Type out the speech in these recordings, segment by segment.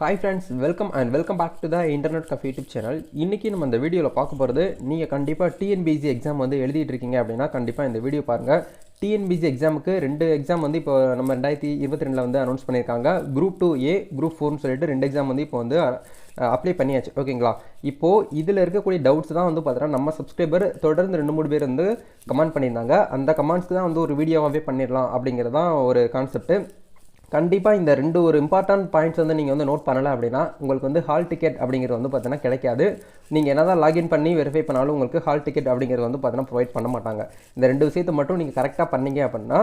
Hi friends welcome and welcome back to the internet cafe YouTube channel இன்றைக்கி நம்ம இந்த வீடியோவில் பார்க்க போகிறது நீங்கள் கண்டிப்பாக டிஎன்பிசி எக்ஸாம் வந்து எழுதிட்டு இருக்கீங்க அப்படின்னா கண்டிப்பாக இந்த வீடியோ பாருங்கள் டிஎன்பிசி எக்ஸாமுக்கு ரெண்டு எக்ஸாம் வந்து இப்போ நம்ம ரெண்டாயிரத்தி இருபத்தி ரெண்டில் வந்து அனௌன்ஸ் பண்ணியிருக்காங்க. குரூப் டூ ஏ குரூப் ஃபோர்னு சொல்லிட்டு ரெண்டு எக்ஸாம் வந்து இப்போ வந்து அப்ளை பண்ணியாச்சு. ஓகேங்களா இப்போது இதில் இருக்கக்கூடிய டவுட்ஸ் தான் வந்து பார்த்தீங்கன்னா நம்ம சப்ஸ்கிரைபர் தொடர்ந்து ரெண்டு மூணு பேர் வந்து கமெண்ட் பண்ணியிருந்தாங்க. அந்த கமெண்ட்ஸ்க்கு தான் வந்து ஒரு வீடியோவாகவே பண்ணிடலாம் அப்படிங்கிறது தான் ஒரு கான்செப்ட்டு கண்டிப்பாக இந்த ரெண்டு ஒரு இம்பார்ட்டன்ட் பாயிண்ட்ஸ் வந்து நீங்கள் வந்து நோட் பண்ணலை அப்படின்னா உங்களுக்கு வந்து ஹால் டிக்கெட் அப்படிங்கிறது வந்து பார்த்தீங்கன்னா கிடைக்காது. நீங்கள் என்ன தான் லாகின் பண்ணி வெரிஃபை பண்ணாலும் உங்களுக்கு ஹால் டிக்கெட் அப்படிங்கிறது வந்து பார்த்தீங்கன்னா ப்ரொவைட் பண்ண மாட்டாங்க. இந்த ரெண்டு விஷயத்தை மட்டும் நீங்கள் கரெக்டாக பண்ணீங்க அப்படின்னா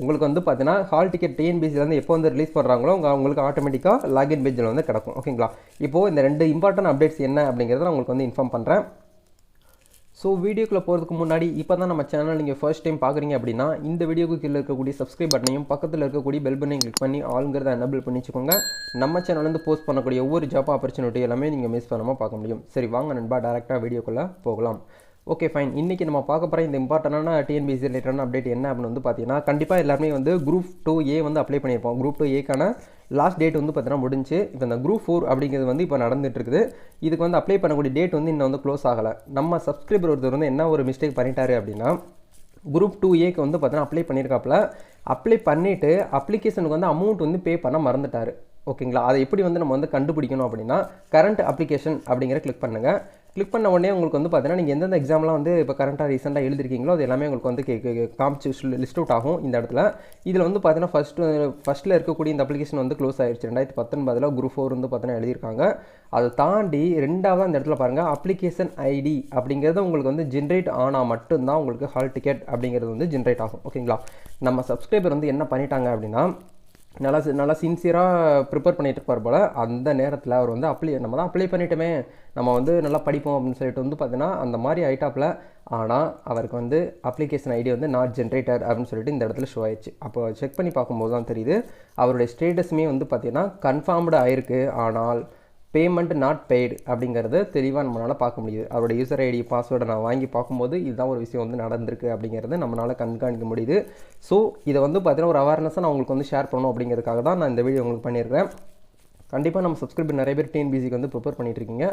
உங்களுக்கு வந்து பார்த்தீங்கன்னா ஹால் டிக்கெட் டிஎன்பிசிலேருந்து எப்போ வந்து ரிலீஸ் பண்ணுறாங்களோ உங்கள் உங்களுக்கு ஆட்டோமேட்டிக்காக லாகின் பேஜில் வந்து கிடக்கும். ஓகேங்களா இப்போது இந்த ரெண்டு இம்பார்ட்டன்ட் அப்டேட்ஸ் என்ன அப்படிங்கிறத நான் உங்களுக்கு வந்து இன்ஃபார்ம் பண்ணுறேன் ஸோ வீடியோக்குள்ளே போகிறதுக்கு முன்னாடி இப்போ தான் நம்ம சேனல் நீங்கள் ஃபர்ஸ்ட் டைம் பார்க்குறீங்க அப்படின்னா இந்த வீடியோக்கு கீழே இருக்கக்கூடிய சப்ஸ்கிரைப் பட்டனையும் பக்கத்தில் இருக்கக்கூடிய பெல் பட்டனையும் கிளிக் பண்ணி ஆளுங்கிறத எனபிள் பண்ணி வச்சுக்கோங்க. நம்ம சேனல்லேருந்து போஸ்ட் பண்ணக்கூடிய ஒவ்வொரு ஜாப் ஆப்பர்ச்சுனிட்டி எல்லாமே நீங்கள் மிஸ் பண்ணாமல் பார்க்க முடியும். சரி வாங்க நண்பா டேரெக்டாக வீடியோக்குள்ளே போகலாம். ஓகே ஃபைன் இன்றைக்கி நம்ம பார்க்க போகிற இந்த இம்பார்ட்டண்டான டிஎன்பிசி ரிலேட்டடான அப்டேட் என்ன அப்படின்னு வந்து பார்த்தீங்கன்னா கண்டிப்பாக எல்லாருமே வந்து குரூப் டூ ஏ வந்து அப்ளை பண்ணியிருப்போம். குரூப் டூ ஏக்கான லாஸ்ட் டேட் வந்து பார்த்தீங்கன்னா முடிஞ்சு இப்போ இந்த குரூப் ஃபோர் அப்படிங்கிறது வந்து இப்போ நடந்துட்டுருக்குது இதுக்கு வந்து அப்ளை பண்ணக்கூடிய டேட் வந்து இன்னும் வந்து க்ளோஸ் ஆகலை. நம்ம சப்ஸ்கிரைபர் ஒருத்தர் வந்து என்ன ஒரு மிஸ்டேக் பண்ணிட்டாரு அப்படின்னா குரூப் டூ ஏக்கு வந்து பார்த்தீங்கன்னா அப்ளை பண்ணியிருக்காப்புல. அப்ளை பண்ணிவிட்டு அப்ளிகேஷனுக்கு வந்து அமௌண்ட் வந்து பே பண்ண மறந்துட்டார். ஓகேங்களா அதை எப்படி வந்து நம்ம வந்து கண்டுபிடிக்கணும் அப்படின்னா கரண்ட் அப்ளிகேஷன் அப்படிங்கிற கிளிக் பண்ணுங்கள் கிளிக் பண்ண உடனே உங்களுக்கு வந்து பார்த்தீங்கன்னா நீங்கள் எந்தெந்த எக்ஸாம்லாம் வந்து இப்போ கரண்ட்டாக ரீசெண்டாக எழுதிருக்கீங்களோ அது எல்லாமே உங்களுக்கு வந்து கே- காமிச்சு லிஸ்ட் அவுட் ஆகும் இந்த இடத்துல. இதில் வந்து பார்த்தீங்கன்னா ஃபஸ்ட்டு ஃபஸ்ட்டில் இருக்கக்கூடிய இந்த அப்ளிகேஷன் வந்து க்ளோஸ் ஆயிடுச்சு ரெண்டாயிரத்தி பத்தொன்பதில் குரூப் ஃபோர் வந்து பார்த்தீங்கன்னா எழுதியிருக்காங்க. அதை தாண்டி ரெண்டாவது அந்த இடத்துல பாருங்கள் அப்ளிகேஷன் ஐடி அப்படிங்கிறது உங்களுக்கு வந்து ஜென்ரேட் ஆனால் மட்டும்தான் உங்களுக்கு ஹால் டிக்கெட் அப்படிங்கிறது வந்து ஜென்ரேட் ஆகும். ஓகேங்களா நம்ம சப்ஸ்கிரைபர் வந்து என்ன பண்ணிட்டாங்க அப்படின்னா நல்லா நல்லா சின்சியராக ப்ரிப்பேர் பண்ணிகிட்டு இருப்பார் போல். அந்த நேரத்தில் அவர் வந்து அப்ளை நம்ம தான் அப்ளை பண்ணிட்டோமே. நம்ம வந்து நல்லா படிப்போம் அப்படின்னு சொல்லிட்டு வந்து பார்த்தீங்கன்னா அந்த மாதிரி ஐட்டாப்பில் ஆனால் அவருக்கு வந்து அப்ளிகேஷன் ஐடி வந்து நாட் ஜென்ரேட்டர் அப்படின்னு சொல்லிட்டு இந்த இடத்துல ஷோ ஆயிடுச்சு. அப்போ செக் பண்ணி பார்க்கும்போது தான் தெரியுது. அவருடைய ஸ்டேட்டஸுமே வந்து பார்த்திங்கன்னா கன்ஃபார்ம்டு ஆயிருக்கு ஆனால் பேமெண்ட் நாட் பெய்டு அப்படிங்கிறது தெளிவாக நம்மளால் பார்க்க முடியுது. அவரோட யூசர் ஐடி பாஸ்வேர்டை நான் வாங்கி பார்க்கும்போது இதுதான் ஒரு விஷயம் வந்து நடந்திருக்கு அப்படிங்கிறத நம்மளால் கண்காணிக்க முடியுது. ஸோ இதை வந்து பார்த்தீங்கன்னா ஒரு அவேர்னஸாக நான் உங்களுக்கு வந்து ஷேர் பண்ணணும் அப்படிங்கிறதுக்காக தான் நான் இந்த வீடியோ உங்களுக்கு பண்ணியிருக்கேன் கண்டிப்பாக நம்ம சப்ஸ்கிரைபர் நிறைய பேர் டிஎன்பிசிக்கு வந்து ப்ரிப்பேர் பண்ணிகிட்ருக்கீங்க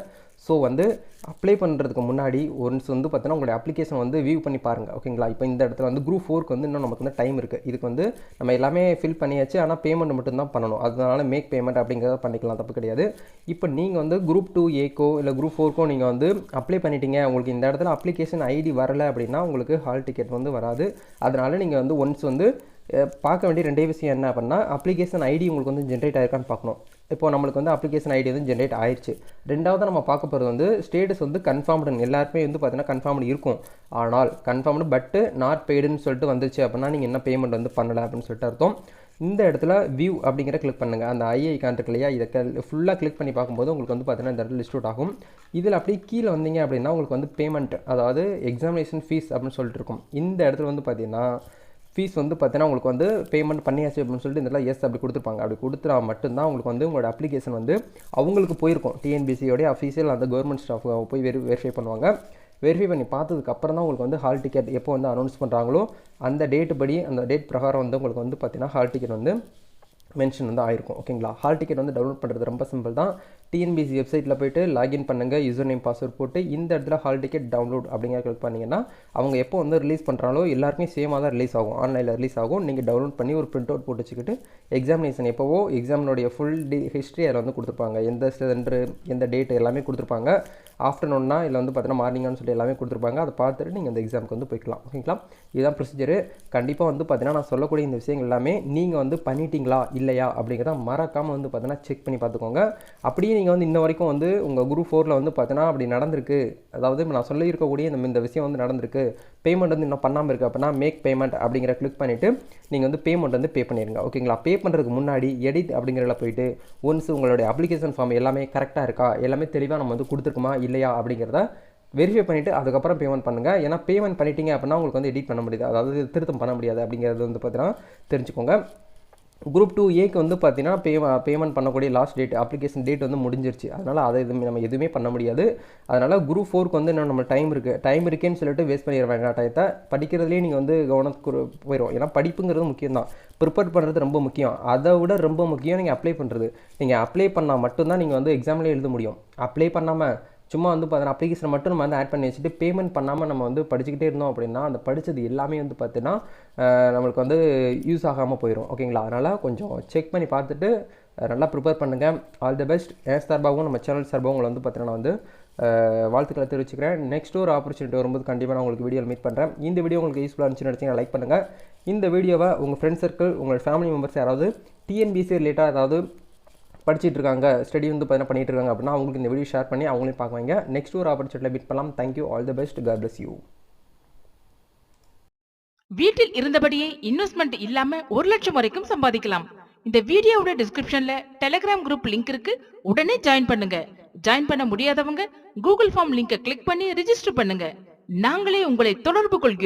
ஸோ வந்து அப்ளை பண்ணுறதுக்கு முன்னாடி ஒன்ஸ் வந்து பார்த்தீங்கன்னா உங்களுடைய அப்ளிகேஷன் வந்து வியூ பண்ணி பாருங்கள் ஓகேங்களா இப்போ இந்த இடத்துல வந்து குரூப் ஃபோருக்கு வந்து இன்னும் நமக்கு வந்து டைம் இருக்குது இதுக்கு வந்து நம்ம எல்லாமே ஃபில் பண்ணியாச்சு. ஆனால் பேமெண்ட் மட்டும்தான் பண்ணணும். அதனால மேக் பேமெண்ட் அப்படிங்கிறத பண்ணிக்கலாம். தப்பு கிடையாது. இப்போ நீங்கள் வந்து குரூப் டூ ஏக்கோ இல்லை குரூப் ஃபோருக்கோ நீங்கள் வந்து அப்ளை பண்ணிட்டீங்க. உங்களுக்கு இந்த இடத்துல அப்ளிகேஷன் ஐடி வரலை அப்படின்னா உங்களுக்கு ஹால் டிக்கெட் வந்து வராது. அதனால் நீங்கள் வந்து ஒன்ஸ் வந்து பார்க்க வேண்டிய ரெண்டே விஷயம் என்ன அப்படின்னா அப்ளிகேஷன் ஐடி உங்களுக்கு வந்து ஜென்ரேட் ஆயிருக்கான்னு பார்க்கணும். இப்போ நம்மளுக்கு வந்து அப்ளிகேஷன் ஐடி வந்து ஜென்ரேட் ஆயிடுச்சு ரெண்டாவது நம்ம பார்க்க போகிறது வந்து ஸ்டேட்டஸ் வந்து கன்ஃபார்ம்டு எல்லாருமே வந்து பார்த்தீங்கன்னா கன்ஃபார்ம்டு இருக்கும். ஆனால் கன்ஃபார்ம்டு பட்டு நாட் பெய்டுன்னு சொல்லிட்டு வந்துச்சு அப்படின்னா நீங்கள் என்ன பேமெண்ட் வந்து பண்ணலை அப்படின்னு சொல்லிட்டு அர்த்தம். இந்த இடத்துல வியூ அப்படிங்கிற கிளிக் பண்ணுங்கள் அந்த ஐஐ கான்ட்ருக்கு இல்லையா இதை ஃபுல்லாக கிளிக் பண்ணி பார்க்கும்போது உங்களுக்கு வந்து பார்த்தீங்கன்னா இந்த இடத்துல லிஸ்ட் அவுட் ஆகும். இதில் அப்படியே கீழே வந்தீங்க அப்படின்னா உங்களுக்கு வந்து பேமெண்ட் அதாவது எக்ஸாமினேஷன் ஃபீஸ் அப்படின்னு சொல்லிட்டு இருக்கும். இந்த இடத்துல வந்து பார்த்தீங்கன்னா ஃபீஸ் வந்து பார்த்தீங்கன்னா உங்களுக்கு வந்து பேமெண்ட் பண்ணியாச்சு அப்படின்னு சொல்லிட்டு இதெல்லாம் எஸ் அப்படி கொடுத்துருப்பாங்க. அப்படி கொடுத்துட்டா மட்டும்தான் உங்களுக்கு வந்து உங்களோட அப்ளிகேஷன் வந்து அவங்களுக்கு போயிருக்கும். டிஎன்பிசியோடைய அஃபீஷியல் அந்த கவர்மெண்ட் ஸ்டாஃப் போய் வெரி வெரிஃபை பண்ணுவாங்க. வெரிஃபை பண்ணி பார்த்ததுக்கு அப்புறம் தான் உங்களுக்கு வந்து ஹால் டிக்கெட் எப்போ வந்து அனௌன்ஸ் பண்ணுறாங்களோ அந்த டேட்டு படி அந்த டேட் பிரகாரம் வந்து உங்களுக்கு வந்து பார்த்தீங்கன்னா ஹால் டிக்கெட் வந்து மென்ஷன் வந்து ஆயிருக்கும். ஓகேங்களா ஹால் டிக்கெட் வந்து டவுன்லோட் பண்ணுறது ரொம்ப சிம்பிள் தான். டிஎன்பிசி வெப்சைட்டில் போயிட்டு லாகின் பண்ணுங்கள் யூசர் நேம் பாஸ்வேர்ட் போட்டு இந்த இடத்துல ஹால் டிக்கெட் டவுன்லோட் அப்படிங்கிற கிளிக் பண்ணிங்கன்னா அவங்க எப்போ வந்து ரிலீஸ் பண்ணுறாங்களோ எல்லாருக்குமே சேமாக தான் ரிலீஸ் ஆகும். ஆன்லைனில் ரிலீஸ் ஆகும். நீங்கள் டவுன்லோட் பண்ணி ஒரு பிரிண்ட் அவுட் போட்டு வச்சுக்கிட்டு எக்ஸாமினேஷன் எப்போவோ எக்ஸாமினுடைய ஃபுல் டி ஹிஸ்ட்ரி அதில் வந்து கொடுத்துருப்பாங்க. எந்த சென்டர் எந்த டேட் எல்லாமே கொடுத்துருப்பாங்க. ஆஃப்டர்நூன்னா இல்லை வந்து பார்த்தீங்கன்னா மார்னிங்னு சொல்லி எல்லாமே கொடுத்துருப்பாங்க. அதை பார்த்துட்டு நீங்கள் அந்த எக்ஸாமுக்கு வந்து போய்க்கலாம். ஓகேங்களா இதுதான் ப்ரொசீஜர் கண்டிப்பாக வந்து பார்த்தீங்கன்னா நான் சொல்லக்கூடிய இந்த விஷயங்கள் எல்லாமே நீங்கள் வந்து பண்ணிட்டீங்களா இல்லையா அப்படிங்கிறத மறக்காமல் வந்து பார்த்தீங்கன்னா செக் பண்ணி பார்த்துக்கோங்க. அப்படியே நீங்கள் வந்து இன்ன வரைக்கும் வந்து உங்கள் குரூப் ஃபோரில் வந்து பார்த்தீங்கன்னா அப்படி நடந்திருக்கு. அதாவது நான் சொல்லியிருக்கக்கூடிய இந்த இந்த விஷயம் வந்து நடந்திருக்கு. பேமெண்ட் வந்து இன்னும் பண்ணாமல் இருக்குது அப்படின்னா மேக் பேமெண்ட் அப்படிங்கிற கிளிக் பண்ணிவிட்டு நீங்கள் வந்து பேமெண்ட் வந்து பே பண்ணிடுங்க ஓகேங்களா பே பண்ணுறதுக்கு முன்னாடி எடிட் அப்படிங்கிறதுல போயிட்டு ஒன்ஸ் உங்களுடைய அப்ளிகேஷன் ஃபார்ம் எல்லாமே கரெக்டாக இருக்கா? எல்லாமே தெளிவாக நம்ம வந்து கொடுத்துருக்குமா? இல்லையா? அப்படிங்கிறத வெரிஃபை பண்ணிவிட்டு அதுக்கப்புறம் பேமெண்ட் பண்ணுங்கள் ஏன்னா பேமெண்ட் பண்ணிட்டீங்க அப்படின்னா உங்களுக்கு வந்து எடிட் பண்ண முடியாது. அதாவது திருத்தம் பண்ண முடியாது அப்படிங்கிறது வந்து பார்த்தீங்கன்னா தெரிஞ்சுக்கோங்க. குரூப் டூ ஏக்கு வந்து பார்த்தீங்கன்னா பே பேமெண்ட் பண்ணக்கூடிய லாஸ்ட் டேட் அப்ளிகேஷன் டேட் வந்து முடிஞ்சிருச்சு. அதனால் அதை இது நம்ம எதுவுமே பண்ண முடியாது. அதனால் குரூப் ஃபோருக்கு வந்து இன்னும் நம்ம டைம் இருக்குது டைம் இருக்கேன்னு சொல்லிட்டு வேஸ்ட் பண்ணிட வேண்டாம். டயத்தை படிக்கிறதுலேயே நீங்கள் வந்து கவனத்துக்கு போயிடும் ஏன்னா படிப்புங்கிறது முக்கியம் தான் ப்ரிப்பேர் பண்ணுறது ரொம்ப முக்கியம். அதை விட ரொம்ப முக்கியம் நீங்கள் அப்ளை பண்ணுறது நீங்கள் அப்ளை பண்ணால் மட்டும்தான் நீங்கள் வந்து எக்ஸாமில் எழுத முடியும். அப்ளை பண்ணாமல் சும்மா வந்து பார்த்தீங்கன்னா அப்ளிகேஷன் மட்டும் நம்ம வந்து ஆட் பண்ணி வச்சுட்டு பேமெண்ட் பண்ணாமல் நம்ம வந்து படிச்சுக்கிட்டே இருந்தோம் அப்படின்னா அந்த படித்தது எல்லாமே வந்து பார்த்தீங்கன்னா நம்மளுக்கு வந்து யூஸ் ஆகாமல் போயிடும் ஓகேங்களா அதனால் கொஞ்சம் செக் பண்ணி பார்த்துட்டு நல்லா ப்ரிப்பேர் பண்ணுங்கள் ஆல் தி பெஸ்ட் என் சார்பாகவும் நம்ம சேனல் சார்பாகவும் உங்களை வந்து பார்த்தீங்கன்னா வந்து வாழ்த்துக்களை தெரிவிச்சுக்கிறேன். நெக்ஸ்ட் ஒரு ஆப்பர்ச்சுனிட்டி வரும்போது கண்டிப்பாக நான் உங்களுக்கு வீடியோ மீட் பண்ணுறேன் இந்த வீடியோ உங்களுக்கு யூஸ்ஃபுல்லாக இருந்துச்சுன்னு நினச்சிங்கன்னா லைக் பண்ணுங்கள் இந்த வீடியோவை உங்கள் ஃப்ரெண்ட்ஸ் சர்க்கிள் உங்கள் ஃபேமிலி மெம்பர்ஸ் யாராவது டிஎன்பிசி ரிலேட்டாக ஏதாவது படிச்சிட்டு இருக்காங்க ஸ்டடி வந்து பார்த்தீங்கன்னா பண்ணிட்டு இருக்காங்க அப்படின்னா அவங்களுக்கு இந்த வீடியோ ஷேர் பண்ணி அவங்களையும் பார்க்குவாங்க நெக்ஸ்ட் ஒரு ஆப்பர்ச்சுனிட்டியில் மீட் பண்ணலாம். Thank you all the best God bless you வீட்டில் இருந்தபடியே இன்வெஸ்ட்மெண்ட் இல்லாம ஒரு லட்சம் வரைக்கும் சம்பாதிக்கலாம். இந்த வீடியோவோட டிஸ்கிரிப்ஷன்ல டெலிகிராம் குரூப் லிங்க் இருக்கு. உடனே ஜாயின் பண்ணுங்க. ஜாயின் பண்ண முடியாதவங்க கூகுள் ஃபார்ம் லிங்கை கிளிக் பண்ணி ரெஜிஸ்டர் பண்ணுங்க. நாங்களே உங்களை தொடர்பு கொள்கிறோம்.